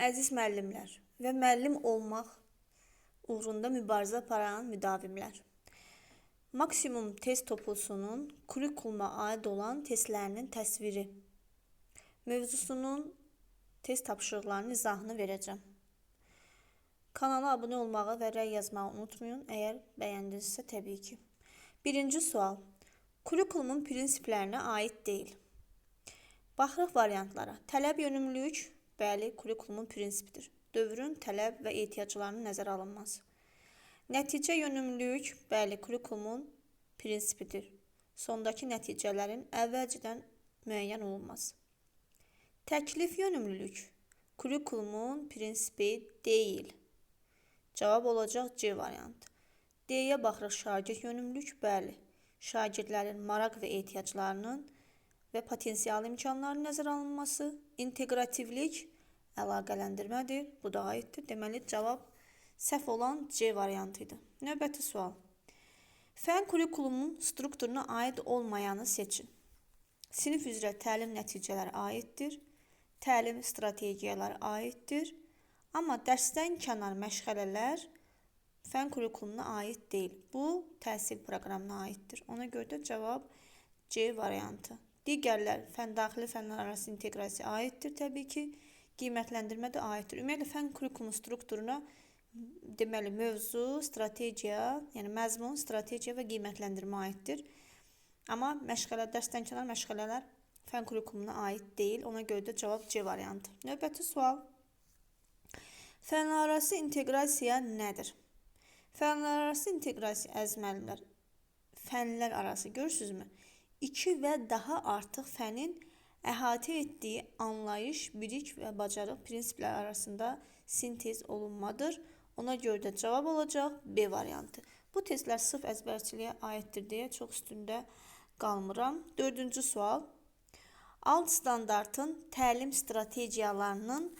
Əziz müəllimlər və müəllim olmaq uğrunda mübarizə aparan müdavimlər. Maksimum test topusunun kurikuluma aid olan testlərinin təsviri mövzusunun test tapşırıqlarının izahını verəcəm. Kanala abunə olmağı və rəy yazmağı unutmayın, əgər bəyəndinizsə təbii ki. Birinci sual. Kurikulumun prinsiplərinə aid deyil. Baxırıq variantlara. Tələb yönümlülük, bəli, kurikulumun prinsipidir. Dövrün tələb və ehtiyaclarının nəzərə alınması. Nəticə yönümlülük, bəli, kurikulumun prinsipidir. Sondakı nəticələrin əvvəlcədən müəyyən olunması. Təklif yönümlülük, kurikulumun prinsipi deyil. Cavab olacaq C variantı. D-yə baxırıq şagird yönümlülük, bəli. Şagirdlərin maraq və ehtiyaclarının və potensial imkanlarının nəzərə alınması, inteqrativlik əlaqələndirmədir. Bu da aiddir. Deməli cavab səhv olan C variantı idi. Növbəti sual. Fən kurikulumun strukturuna aid olmayanı seçin. Sinif üzrə təlim nəticələri aiddir. Təlim strategiyaları aiddir. Amma dərsdən kənar məşğələlər fen kurikulumuna aid değil. Bu təhsil proqramına aiddir. Ona görə də cavab C variantı. Digərlər fən daxili fənlər arası inteqrasiya aiddir təbii ki. Qiymətləndirmə də aiddir. Ümumiyyətlə fən kurikulumun strukturuna deməli mövzu, strategiya, yəni məzmun, strategiya və qiymətləndirmə aiddir. Amma məşğələ dərsdən kənar məşğələlər fən kurikulumuna aid deyil. Ona görə də cavab C variantı. Növbəti sual. Fənlərarası inteqrasiya nədir? Fənlərarası inteqrasiya əziz müəllimlər, fənlər arası görürsünüzmü? İki və daha artıq fənin əhatə etdiyi anlayış, bilik və bacarıq prinsiplər arasında sintez olunmadır. Ona görə də cavab olacaq B variantı. Bu testlər sırf əzbərçiliyə aiddir deyə çox üstündə qalmıram. Dördüncü sual. Alt standartın təlim strategiyalarının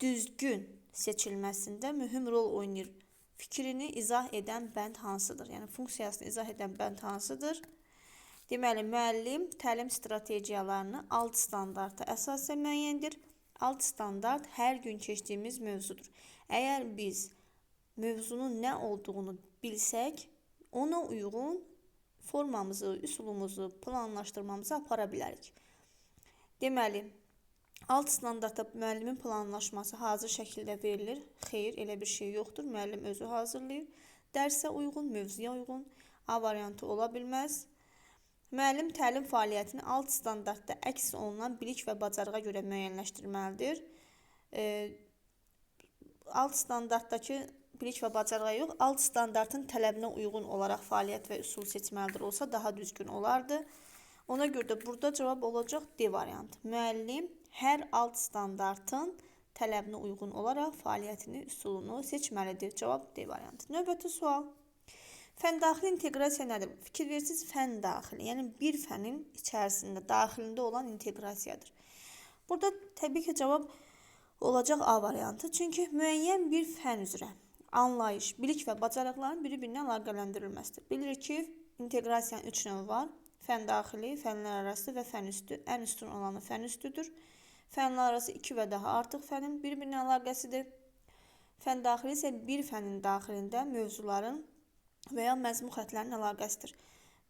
düzgün seçilməsində mühüm rol oynayır. Fikrini izah edən bənd hansıdır? Yəni funksiyasını izah edən bənd hansıdır? Deməli, müəllim təlim strategiyalarını alt standarta əsasən müəyyəndir. Alt standart hər gün keçdiyimiz mövzudur. Əgər biz mövzunun nə olduğunu bilsək, ona uyğun formamızı, üsulumuzu, planlaşdırmamızı apara bilərik. Deməli, Alt standartda müəllimin planlaşması hazır şəkildə verilir. Xeyr, elə bir şey yoxdur. Müəllim özü hazırlayır. Dərsə uyğun, mövzuya uyğun A variantı ola bilməz. Müəllim təlim fəaliyyətini alt standartda əks olunan bilik və bacarığa görə müəyyənləşdirməlidir. E, alt standartdakı bilik və bacarığa yox, alt standartın tələbinə uyğun olaraq fəaliyyət və üsul seçməlidir olsa daha düzgün olardı. Ona görə də burada cavab olacaq D variantı. Müəllim hər alt standartın tələbinə uyğun olaraq fəaliyyətini, üsulunu seçməlidir. Cavab D variantı. Növbəti sual. Fən daxili inteqrasiya nədir? Fikir versiniz fən daxili, yəni bir fənin içərisində, daxilində olan inteqrasiyadır. Burada təbii ki, cavab olacaq A variantı. Çünki müəyyən bir fən üzrə anlayış, bilik və bacarıqların biri-birinə əlaqələndirilməsidir. Bilirik ki, inteqrasiyanın 3 növü var. Fen daxili, fənlər arası və fən üstü. Ən üstün olanı fən üstüdür. Fənlər arası 2 və daha artıq fənin bir-birinə əlaqəsidir. Fən daxili isə bir fənin daxilində mövzuların və ya məzmun xətlərinin əlaqəsidir.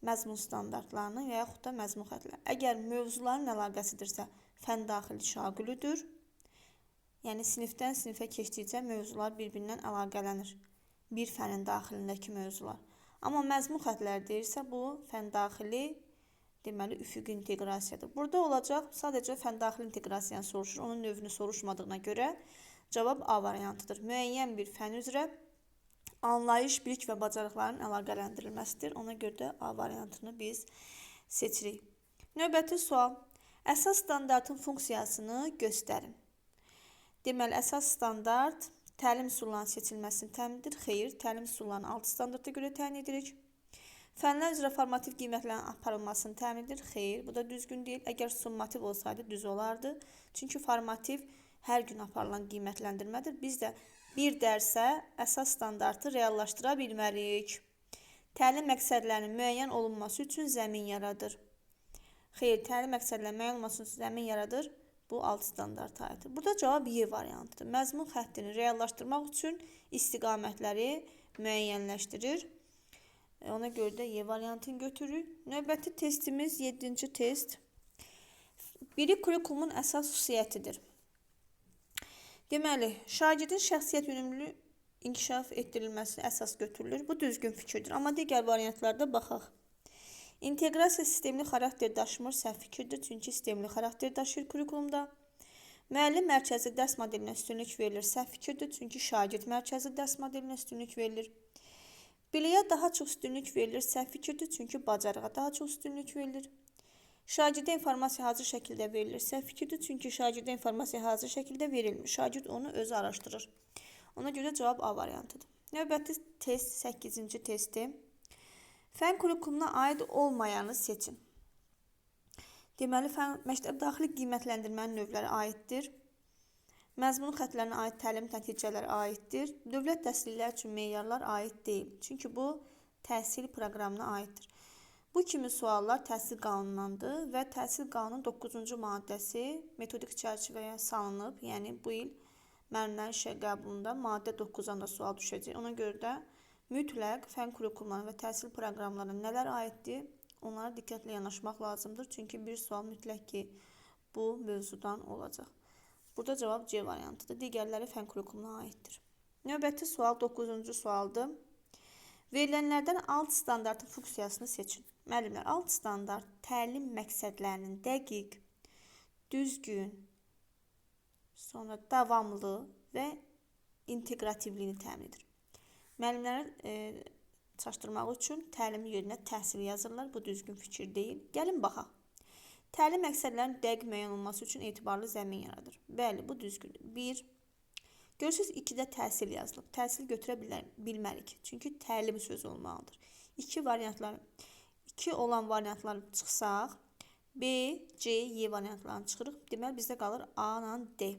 Məzmun standartlarının və yaxud da məzmun xətlər. Əgər mövzuların əlaqəsidirsə, fən daxili şagülüdür. Yəni sinifdən sinifə keçdikcə mövzular bir-birindən əlaqələnir. Bir fənin daxilindəki mövzular. Amma məzmun xətləri deyirsə, bu fən daxili deməli üfüqi inteqrasiyadır. Burada olacaq sadəcə fən daxili inteqrasiyanı soruşur. Onun növünü soruşmadığına görə cavab A variantıdır. Müəyyən bir fən üzrə anlayış, bilik və bacarıqların əlaqələndirilməsidir. Ona görə də A variantını biz seçirik. Növbəti sual. Əsas standartın funksiyasını göstərin. Deməli, əsas standart təlim üsullarının seçilməsini təmin edir. Xeyr, təlim üsullarını 6 standarta görə təyin edirik. Fənlər üzrə formativ qiymətlərin aparılmasını təmin edir. Xeyr, bu da düzgün deyil. Əgər summativ olsaydı düz olardı. Çünki formativ hər gün aparılan qiymətləndirmədir. Biz də bir dərsə əsas standartı reallaşdıra bilmərik. Təlim məqsədlərinin müəyyən olunması üçün zəmin yaradır. Xeyr, təlim məqsədlərinin müəyyən olunması üçün zəmin yaradır. Bu alt standarta aiddir. Burada cavab Y variantıdır. Məzmun xəttini reallaşdırmaq üçün istiqamətləri müəyyənləşdirir. E, Ona görə də Y variantını götürürük. Növbəti testimiz 7-ci test. Biri kurikulumun əsas xüsusiyyətidir. Deməli, şagirdin şəxsiyyət yönümlü inkişaf etdirilməsi əsas götürülür. Bu düzgün fikirdir. Amma digər variantlarda baxaq. İnteqrasiya sistemli xarakter daşımır səhv fikirdir. Çünki sistemli xarakter daşıyır kurikulumda. Müəllim mərkəzi dərs modelinə üstünlük verilir. Səhv fikirdir. Çünki şagird mərkəzi dərs modelinə üstünlük verilir. Biliyə daha çox üstünlük verilir. Səhv fikirdir. Çünki bacarığa daha çox üstünlük verilir. Şagirdə informasiya hazır şəkildə verilir. Səhv fikirdir. Çünki şagirdə informasiya hazır şəkildə verilmir. Şagird onu özü araşdırır. Ona görə cavab A variantıdır. Növbəti test 8-ci testi. Fən kurikulumuna aid olmayanı seçin. Deməli, fən məktəb daxili qiymətləndirmənin növləri aiddir. Məzmun xəttlərinə aid təlim nəticələri aiddir. Dövlət dəstəkləri üçün meyarlar aid deyil. Çünki bu təhsil proqramına aiddir. Bu kimi suallar təhsil qanunundandır və təhsil qanunun 9-cu maddəsi metodik çərçivəyə salınıb. Yəni bu il müəllimlərin işə qəbulunda maddə 9-dan da sual düşəcək. Ona görə də mütləq fən kurikulumlarına və təhsil proqramlarına nələr aiddir, onlara diqqətlə yanaşmaq lazımdır. Çünki bir sual mütləq ki, bu mövzudan olacaq. Burada cavab C variantıdır. Digərləri fən kurikulumuna aiddir. Növbəti sual 9-cu sualdır. Verilənlərdən alt standartın funksiyasını seçin. Müəllimlər, alt standart təlim məqsədlərinin dəqiq, düzgün, sonra davamlı və inteqrativliyini təmin edir. Müəllimləri e, çaşdırmaq üçün təlim yerinə təhsil yazırlar. Bu düzgün fikir deyil. Gəlin baxaq. Təlim məqsədlərinin dəqiq müəyyən olması üçün etibarlı zəmin yaradır. Bəli, bu düzgündür. 1 Görürsüz 2-də təhsil yazılıb. Təhsil götürə bilər, bilmərik. Çünki təlim sözü olmalıdır. 2 variantlar 2 olan variantlar çıxsaq, B, C, Y variantlarını çıxırıq. Deməli bizdə qalır A ilə D.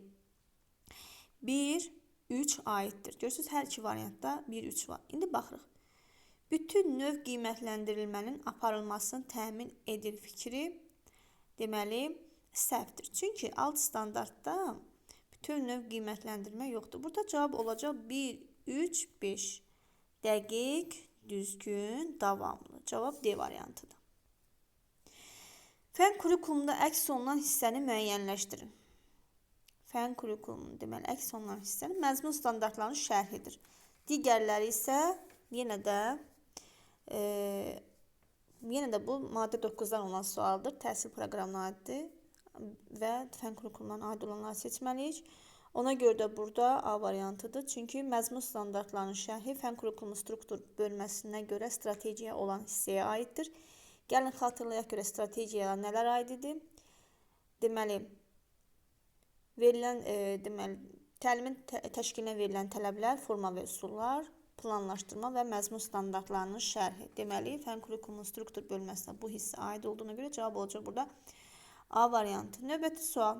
1 3 aiddir. Görürsüz hər iki variantda 1 3 var. İndi baxırıq. Bütün növ qiymətləndirilmənin aparılmasını təmin edir fikri deməli səhvdir. Çünki alt standartda bütün növ qiymətləndirmə yoxdur. Burada cavab olacaq 1 3 5. Dəqiq, düzgün, davamlı. Cavab D variantıdır. Fən kurikulumunda əks olunan hissəni müəyyənləşdirin. Fən kurikulumunun deməli əks olunan hissənin məzmun standartlarının şərhidir. Digərləri isə yenə də e, yenə də bu maddə 9-dan olan sualdır. Təhsil proqramına aiddir və fən kurikulumuna aid olanları seçməliyik. Ona görə də burada A variantıdır. Çünki məzmun standartlarının şərhi fən kurikulumu struktur bölməsinə görə strategiyaya olan hissəyə aiddir. Gəlin xatırlayaq görə strategiyalar nələr aid idi? Deməli, verilən e, deməli təlimin tə təşkilinə verilən tələblər, forma və üsullar, planlaşdırma və məzmun standartlarının şərhi. Deməli, fən kurikulumun struktur bölməsinə bu hissə aid olduğuna görə cavab olacaq burada A variantı. Növbəti sual.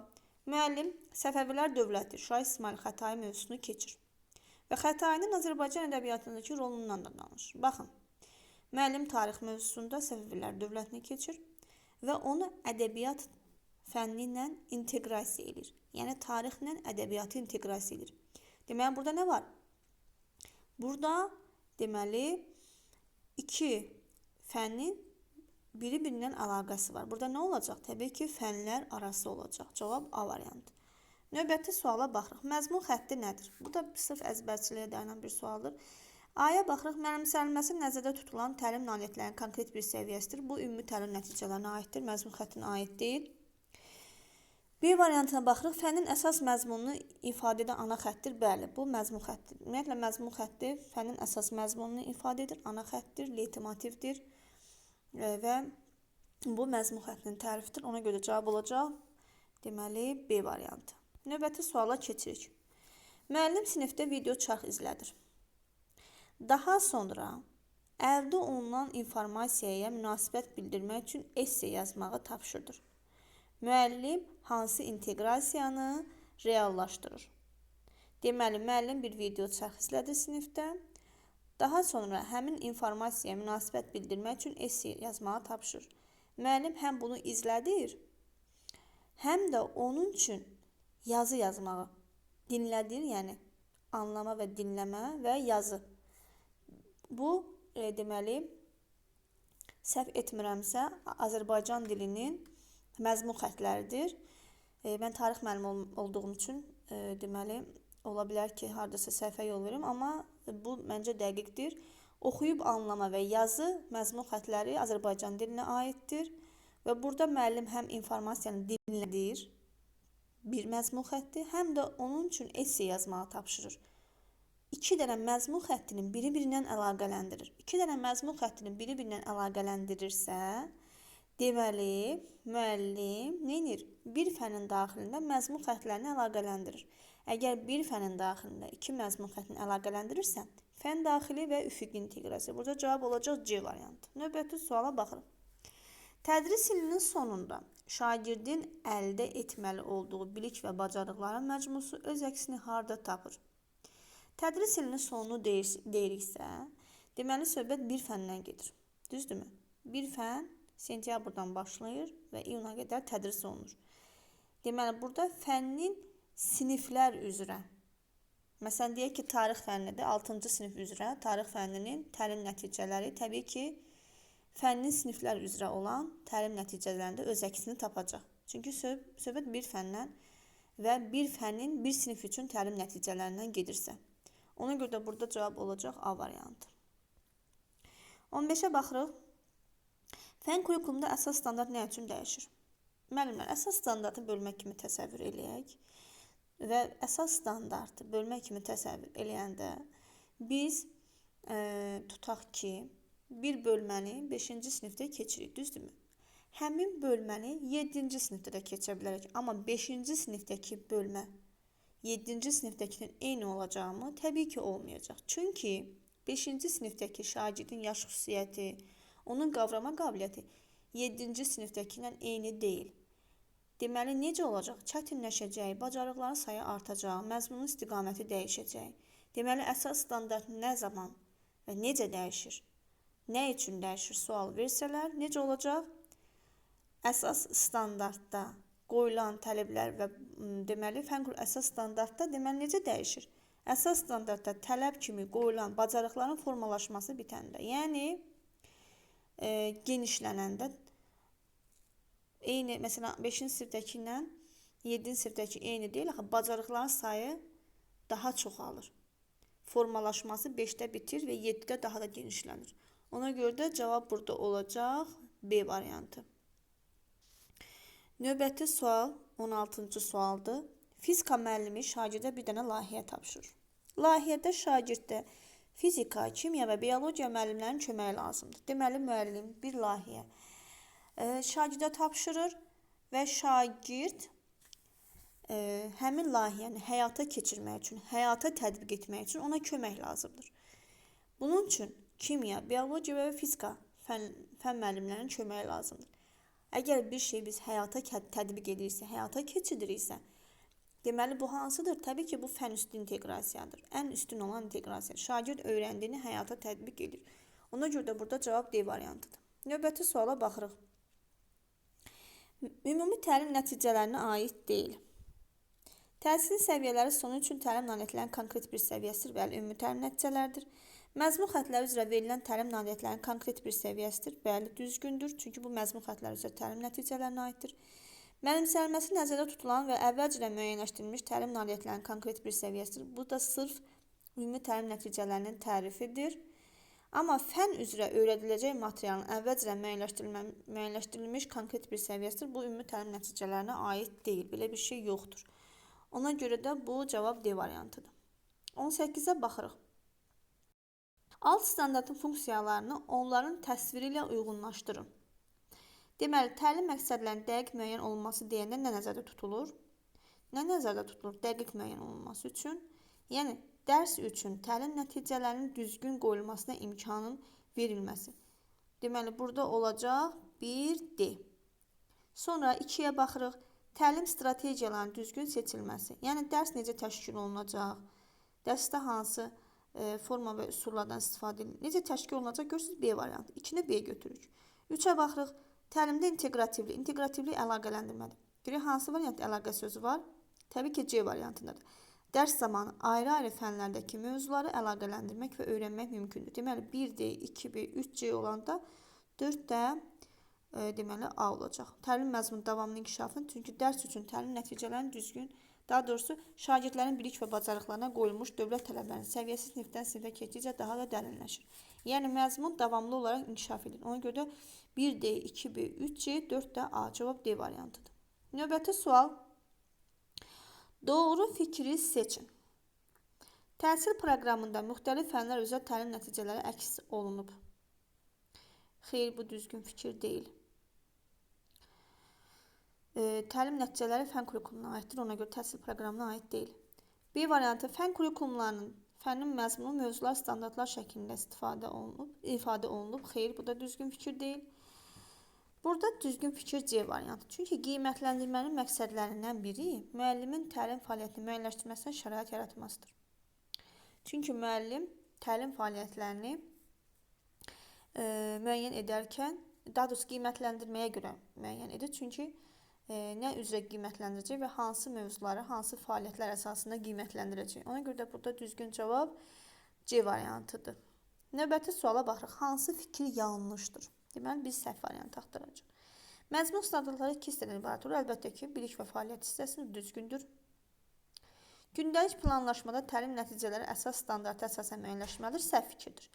Müəllim Səfəvilər dövləti Şah İsmail Xətai mövzusunu keçir və Xətainin Azərbaycan ədəbiyyatındakı rolundan da danışır. Baxın, müəllim tarix mövzusunda Səfəvilər dövlətini keçir və onu ədəbiyyat fənni ilə inteqrasiya edir. Yəni tarixlə ədəbiyyatı inteqrasiya edir. Deməli burada nə var? Burada deməli iki fənnin biri-birindən əlaqəsi var. Burada nə olacaq? Təbii ki, fənlər arası olacaq. Cavab A variantı. Növbəti suala baxırıq. Məzmun xətti nədir? Bu da sırf əzbərçiliyə dayanan bir sualdır. A-ya baxırıq. Mənimsənilməsi nəzərdə tutulan təlim nailiyyətlərinin konkret bir səviyyəsidir. Bu ümumi təlim nəticələrinə aiddir. Məzmun xəttinə aid deyil. B variantına baxırıq. Fənin əsas məzmununu ifadə edən ana xəttdir. Bəli, bu məzmun xəttidir. Ümumiyyətlə məzmun xətti fənin əsas məzmununu ifadə edir. Ana xəttdir, leytimotivdir və bu məzmun xəttinin tərifidir. Ona görə cavab olacaq deməli B variantı. Növbəti suala keçirik. Müəllim sinifdə video çarx izlədir. Daha sonra əldə olunan informasiyaya münasibət bildirmək üçün esse yazmağı tapşırdır. Müəllim hansı inteqrasiyanı reallaşdırır? Deməli, müəllim bir video çarx izlədi sinifdə. Daha sonra həmin informasiyaya münasibət bildirmək üçün esse yazmağı tapşırır. Müəllim həm bunu izlədir, həm də onun üçün yazı yazmağı dinlədir, yəni anlama və dinləmə və yazı. Bu e, deməli səhv etmirəmsə Azərbaycan dilinin məzmun xətləridir. E, mən tarix müəllimi ol olduğum üçün e, deməli ola bilər ki, hardasa səhvə yol verim, amma bu məncə dəqiqdir. Oxuyub anlama və yazı məzmun xətləri Azərbaycan dilinə aiddir və burada müəllim həm informasiyanı dinlədir, bir məzmun xətti, həm də onun üçün esse yazmağı tapşırır. İki dənə məzmun xəttinin biri-birindən əlaqələndirir. İki dənə məzmun xəttinin biri-birindən əlaqələndirirsə, deməli müəllim nə edir? Bir fənin daxilində məzmun xəttlərini əlaqələndirir. Əgər bir fənin daxilində iki məzmun xəttini əlaqələndirirsə, fən daxili və üfüqi inteqrasiya. Burada cavab olacaq C variantı. Növbəti suala baxırıq. Tədris ilinin sonunda şagirdin əldə etməli olduğu bilik və bacarıqların məcmusu öz əksini harda tapır? Tədris ilinin sonunu deyir, deyiriksə, deməli söhbət bir fəndən gedir. Düzdürmü? Bir fən sentyabrdan başlayır və iyuna qədər tədris olunur. Deməli burada fənnin siniflər üzrə Məsələn deyək ki, tarix fənnidir, 6-cı sinif üzrə tarix fənninin təlim nəticələri təbii ki, fənnin siniflər üzrə olan təlim nəticələrində öz əksini tapacaq. Çünki söhbət bir fəndən və bir fənnin bir sinif üçün təlim nəticələrindən gedirsə. Ona görə də burada cavab olacaq A variantı. 15-ə baxırıq. Fən kurikulumda əsas standart nə üçün dəyişir? Müəllimlər, əsas standartı bölmək kimi təsəvvür eləyək və əsas standartı bölmək kimi təsəvvür eləyəndə biz e, tutaq ki, bir bölməni 5-ci sinifdə keçirik, düzdürmü? Həmin bölməni 7-ci sinifdə də keçə bilərik. Amma 5-ci sinifdəki bölmə 7-ci sinifdəkinin eyni olacağımı təbii ki, olmayacaq. Çünki 5-ci sinifdəki şagirdin yaş xüsusiyyəti, onun qavrama qabiliyyəti 7-ci sinifdəki ilə eyni deyil. Deməli, necə olacaq? Çətinləşəcək, bacarıqların sayı artacaq, məzmunun istiqaməti dəyişəcək. Deməli, əsas standart nə zaman və necə dəyişir? Nə üçün dəyişir sual versələr, necə olacaq? Əsas standartda qoyulan tələblər və deməli fən qrupu əsas standartda deməli necə dəyişir? Əsas standartda tələb kimi qoyulan bacarıqların formalaşması bitəndə, yəni e, genişlənəndə eyni məsələn 5-ci sinifdəki ilə 7-ci sinifdəki eyni deyil, axı bacarıqların sayı daha çoxalır. Formalaşması 5-də bitir və 7-də daha da genişlənir. Ona görə də cavab burada olacaq B variantı. Növbəti sual 16-cı sualdır. Fizika müəllimi şagirdə bir dənə layihə tapşırır. Layihədə şagirddə fizika, kimya və biologiya müəllimlərinin köməyi lazımdır. Deməli müəllim bir layihə e, şagirdə tapşırır və şagird e, həmin layihəni həyata keçirmək üçün, həyata tətbiq etmək üçün ona kömək lazımdır. Bunun üçün kimya, biologiya və fizika fən, fən müəllimlərinin köməyi lazımdır. Əgər bir şey biz həyata tətbiq ediriksə, həyata keçidiriksə, deməli bu hansıdır? Təbii ki, bu fən üstü inteqrasiyadır. Ən üstün olan inteqrasiya. Şagird öyrəndiyini həyata tətbiq edir. Ona görə də burada cavab D variantıdır. Növbəti suala baxırıq. Ümumi təlim nəticələrinə aid deyil. Təhsil səviyyələri sonu üçün təlim nailiyyətlərinin konkret bir səviyyəsidir və ümumi təlim nəticələridir. Məzmun xətləri üzrə verilən təlim nailiyyətlərinin konkret bir səviyyəsidir. Bəli, düzgündür. Çünki bu məzmun xətləri üzrə təlim nəticələrinə aiddir. Mənimsənilməsi nəzərdə tutulan və əvvəlcədən müəyyənləşdirilmiş təlim nailiyyətlərinin konkret bir səviyyəsidir. Bu da sırf ümumi təlim nəticələrinin tərifidir. Amma fən üzrə öyrədiləcək materialın əvvəlcədən müəyyənləşdirilmiş konkret bir səviyyəsidir. Bu ümumi təlim nəticələrinə aid deyil. Belə bir şey yoxdur. Ona görə də bu cavab D variantıdır. 18-ə baxırıq. Alt standartın funksiyalarını onların təsviri ilə uyğunlaşdırın. Deməli, təlim məqsədlərinin dəqiq müəyyən olunması deyəndə nə nəzərdə tutulur? Nə nəzərdə tutulur dəqiq müəyyən olunması üçün? Yəni, dərs üçün təlim nəticələrinin düzgün qoyulmasına imkanın verilməsi. Deməli, burada olacaq 1D. Sonra 2-yə baxırıq. Təlim strategiyalarının düzgün seçilməsi. Yəni, dərs necə təşkil olunacaq? Dərsdə hansı e, forma və üsullardan istifadə edilir. Necə təşkil olunacaq görürsüz B variantı. 2-ni B götürürük. 3-ə baxırıq. Təlimdə inteqrativlik. İnteqrativlik əlaqələndirmədir. Görək hansı variant əlaqə sözü var? Təbii ki, C variantındadır. Dərs zamanı ayrı-ayrı fənlərdəki mövzuları əlaqələndirmək və öyrənmək mümkündür. Deməli 1D, 2B, 3C olanda 4D e, deməli A olacaq. Təlim məzmun davamlı inkişafın çünki dərs üçün təlim nəticələrinin düzgün, daha doğrusu şagirdlərin bilik və bacarıqlarına qoyulmuş dövlət tələblərinin səviyyəsi sinifdən sinifə keçdikcə daha da dərinləşir. Yəni məzmun davamlı olaraq inkişaf edir. Ona görə də 1D, 2B, 3C, 4D A cavab D variantıdır. Növbəti sual. Doğru fikri seçin. Təhsil proqramında müxtəlif fənlər üzrə təlim nəticələri əks olunub. Xeyr, bu düzgün fikir deyil. E, təlim nəticələri fən kurikulumuna aiddir, ona görə təhsil proqramına aid deyil. B variantı fən kurikulumlarının fənin məzmunu mövzular standartlar şəklində istifadə olunub, ifadə olunub. Xeyr, bu da düzgün fikir deyil. Burada düzgün fikir C variantı. Çünki qiymətləndirmənin məqsədlərindən biri müəllimin təlim fəaliyyətini müəyyənləşdirməsinə şərait yaratmasıdır. Çünki müəllim təlim fəaliyyətlərini e, müəyyən edərkən, daha doğrusu qiymətləndirməyə görə müəyyən edir. Çünki e, nə üzrə qiymətləndirəcək və hansı mövzuları, hansı fəaliyyətlər əsasında qiymətləndirəcək. Ona görə də burada düzgün cavab C variantıdır. Növbəti suala baxırıq. Hansı fikir yanlışdır? Deməli, biz səhv variantı axtaracağıq. Məzmun standartları iki hissədən ibarət olur. Əlbəttə ki, bilik və fəaliyyət hissəsində düzgündür. Gündəlik planlaşmada təlim nəticələri əsas standarta əsasən müəyyənləşməlidir, səhv fikirdir.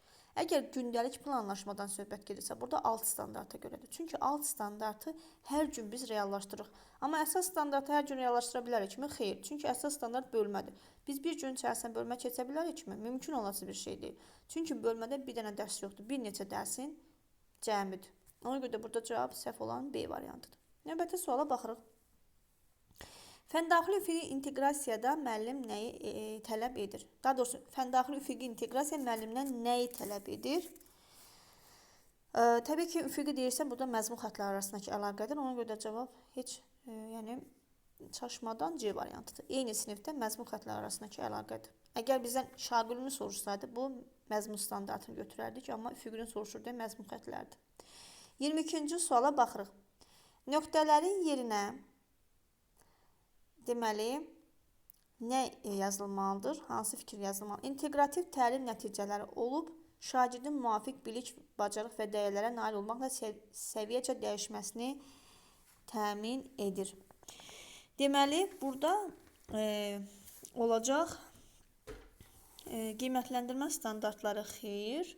Əgər gündəlik planlaşmadan söhbət gedirsə, burada alt standarta görədir. Çünki alt standartı hər gün biz reallaşdırırıq. Amma əsas standartı hər gün reallaşdıra bilərikmi? Xeyr. Çünki əsas standart bölmədir. Biz bir gün içərisində bölmə keçə bilərikmi? Mümkün olası bir şey deyil. Çünki bölmədə bir dənə dərs yoxdur. Bir neçə dərsin cəmidir. Ona görə də burada cavab səhv olan B variantıdır. Növbəti suala baxırıq. Fəndaxili üfüqi inteqrasiyada müəllim nəyi e, e, tələb edir? Daha doğrusu fəndaxili üfüqi inteqrasiya müəllimdən nəyi tələb edir? E, təbii ki, üfüqi deyirsə burada məzmun xətləri arasındakı əlaqədir. Ona görə də cavab heç e, yəni çaşmadan C variantıdır. Eyni sinifdə məzmun xətləri arasındakı əlaqədir. Əgər bizdən şagirdini soruşsaydı, bu məzmun standartını götürərdik, amma üfüqünü soruşurdu məzmun xətlərdir. 22-ci suala baxırıq. Nöqtələrin yerinə deməli nə yazılmalıdır? Hansı fikir yazılmalıdır? İnteqrativ təlim nəticələri olub şagirdin müvafiq bilik, bacarıq və dəyərlərə nail olmaqla səviyyəcə dəyişməsini təmin edir. Deməli, burada e, olacaq e, qiymətləndirmə standartları xeyir.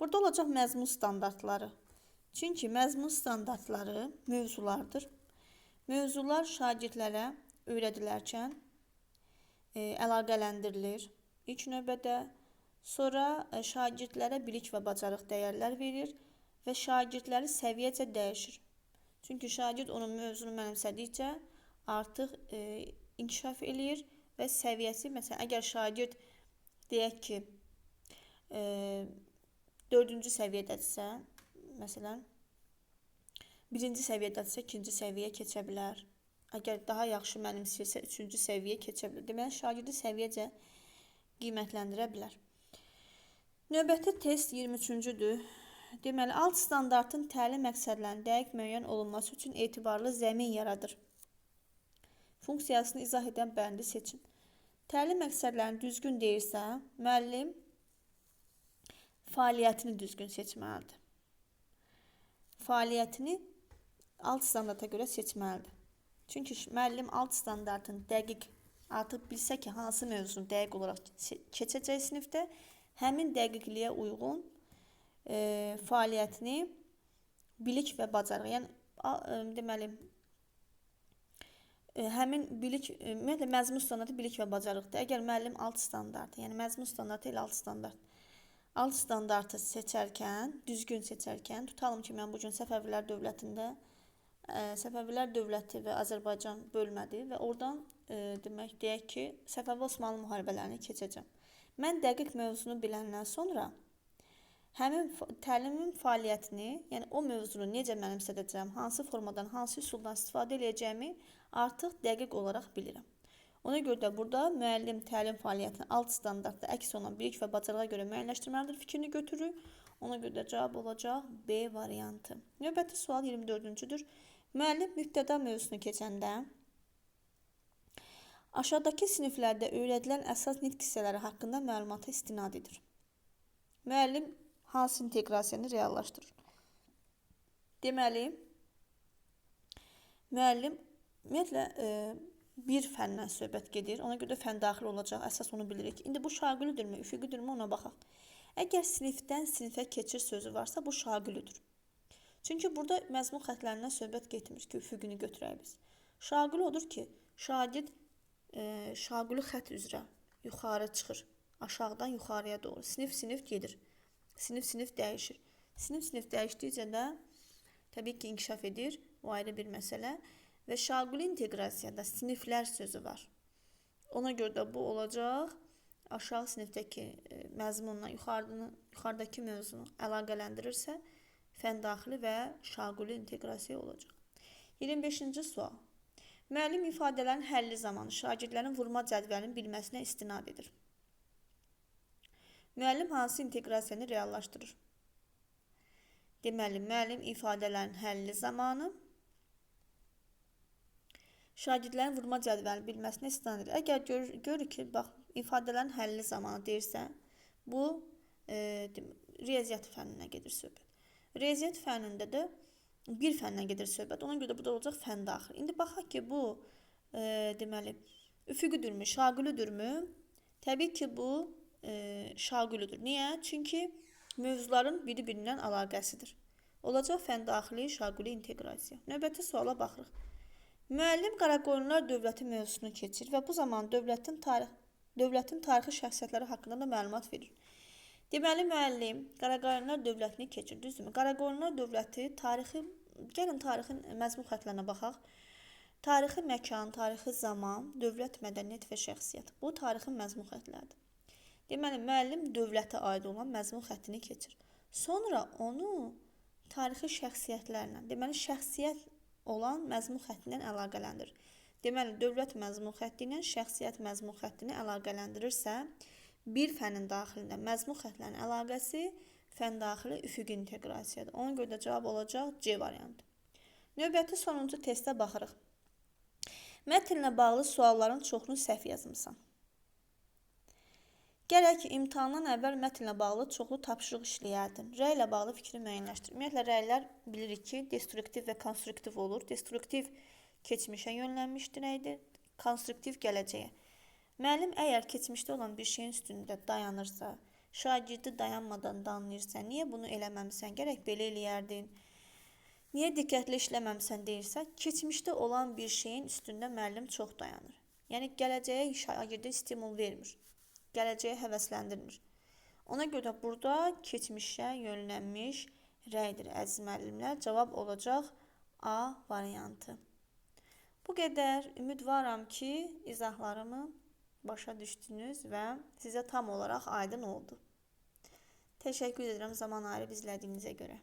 Burada olacaq məzmun standartları. Çünki məzmun standartları mövzulardır. Mövzular şagirdlərə öyrədilərkən e, əlaqələndirilir. İlk növbədə sonra e, şagirdlərə bilik və bacarıq dəyərlər verir və şagirdləri səviyyəcə dəyişir. Çünki şagird onun mövzunu mənimsədikcə artıq e, inkişaf eləyir və səviyyəsi, məsələn, əgər şagird deyək ki, e, dördüncü səviyyədədirsə, məsələn, birinci səviyyədədirsə, ikinci səviyyəyə keçə bilər. Əgər daha yaxşı mənimsəyirsə, üçüncü səviyyə keçə bilər. Deməli, şagirdi səviyyəcə qiymətləndirə bilər. Növbəti test 23-cüdür. Deməli, alt standartın təlim məqsədlərinin dəqiq müəyyən olunması üçün etibarlı zəmin yaradır. Funksiyasını izah edən bəndi seçin. Təlim məqsədlərini düzgün deyirsə, müəllim fəaliyyətini düzgün seçməlidir. Fəaliyyətini alt standarta görə seçməlidir. Çünki müəllim alt standartın dəqiq artıq bilsə ki, hansı mövzunu dəqiq olaraq keçəcək sinifdə, həmin dəqiqliyə uyğun e, fəaliyyətini bilik və bacarıq, yəni e, deməli həmin bilik, e, ümumiyyətlə məzmun standartı bilik və bacarıqdır. Əgər müəllim alt standart, yəni məzmun standartı ilə alt standart alt standartı seçərkən, düzgün seçərkən, tutalım ki, mən bu gün Səfəvilər dövlətində ə, Səfəvilər dövləti və Azərbaycan bölmədi və oradan ə, demək deyək ki, Səfəvi Osmanlı müharibələrini keçəcəm. Mən dəqiq mövzunu biləndən sonra həmin təlimin fəaliyyətini, yəni o mövzunu necə mənimsədəcəm, hansı formadan, hansı üsuldan istifadə edəcəyimi artıq dəqiq olaraq bilirəm. Ona görə də burada müəllim təlim fəaliyyətini alt standartda əks olan bilik və bacarığa görə müəyyənləşdirməlidir fikrini götürür. Ona görə də cavab olacaq B variantı. Növbəti sual 24-cüdür. Müəllim mübtəda mövzusunu keçəndə aşağıdakı siniflərdə öyrədilən əsas nitq hissələri haqqında məlumata istinad edir. Müəllim hansı inteqrasiyanı reallaşdırır? Deməli, müəllim ümumiyyətlə e, bir fəndən söhbət gedir. Ona görə də fən daxil olacaq. Əsas onu bilirik. İndi bu şagülüdürmü, üfüqüdürmü ona baxaq. Əgər sinifdən sinifə keçir sözü varsa, bu şagülüdür. Çünki burada məzmun xətlərindən söhbət getmir ki, üfüqünü götürək biz. Şagülü odur ki, şagird e, şagülü xət üzrə yuxarı çıxır. Aşağıdan yuxarıya doğru. Sinif sinif gedir. Sinif sinif dəyişir. Sinif sinif dəyişdikcə də təbii ki, inkişaf edir. O ayrı bir məsələ. Və şagülü inteqrasiyada siniflər sözü var. Ona görə də bu olacaq aşağı sinifdəki e, məzmunla yuxarıdakı yuxarıdakı mövzunu əlaqələndirirsə, fən daxili və şagülü inteqrasiya olacaq. 25-ci sual. Müəllim ifadələrin həlli zamanı şagirdlərin vurma cədvəlini bilməsinə istinad edir. Müəllim hansı inteqrasiyanı reallaşdırır? Deməli, müəllim ifadələrin həlli zamanı şagirdlərin vurma cədvəlini bilməsinə istinad edir. Əgər gör, görür ki, bax, ifadələrin həlli zamanı deyirsə, bu e, riyaziyyat fənninə gedir söhbət. Riyaziyyat fənnində də bir fəndən gedir söhbət. Ona görə də burada olacaq fən daxil. İndi baxaq ki, bu e, deməli üfüqüdürmü, şagülüdürmü? Təbii ki, bu e, şagülüdür. Niyə? Çünki mövzuların biri-birindən əlaqəsidir. Olacaq fən daxili şagüli inteqrasiya. Növbəti suala baxırıq. Müəllim Qaraqoyunlar dövləti mövzusunu keçir və bu zaman dövlətin tarix dövlətin tarixi şəxsiyyətləri haqqında da məlumat verir. Deməli müəllim Qaraqoyunlar dövlətini keçir, düzdürmü? Qaraqoyunlar dövləti tarixi gəlin tarixin məzmun xəttlərinə baxaq. Tarixi məkan, tarixi zaman, dövlət, mədəniyyət və şəxsiyyət. Bu tarixin məzmun xəttləridir. Deməli müəllim dövlətə aid olan məzmun xəttini keçir. Sonra onu tarixi şəxsiyyətlərlə, deməli şəxsiyyət olan məzmun xəttindən əlaqələndirir. Deməli, dövlət məzmun xətti ilə şəxsiyyət məzmun xəttini əlaqələndirirsə, bir fənin daxilində məzmun xəttlərin əlaqəsi fən daxili üfüqi inteqrasiyadır. Ona görə də cavab olacaq C variantı. Növbəti sonuncu testə baxırıq. Mətnlə bağlı sualların çoxunu səhv yazmısan. Gərək ki, imtahandan əvvəl mətnlə bağlı çoxlu tapşırıq işləyərdin. Rəy ilə bağlı fikri müəyyənləşdir. Ümumiyyətlə, rəylər bilirik ki, destruktiv və konstruktiv olur. Destruktiv keçmişə yönlənmişdir rəydir, konstruktiv gələcəyə. Müəllim əgər keçmişdə olan bir şeyin üstündə dayanırsa, şagirdi dayanmadan danlayırsa, niyə bunu eləməmisən, gərək belə eləyərdin, niyə diqqətli işləməmisən deyirsə, keçmişdə olan bir şeyin üstündə müəllim çox dayanır. Yəni, gələcəyə şagirdə stimul vermir gələcəyə həvəsləndirmir. Ona görə burada keçmişə yönlənmiş rəydir əziz müəllimlər. Cavab olacaq A variantı. Bu qədər ümidvaram ki, izahlarımı başa düşdünüz və sizə tam olaraq aydın oldu. Təşəkkür edirəm zaman ayırıb izlədiyinizə görə.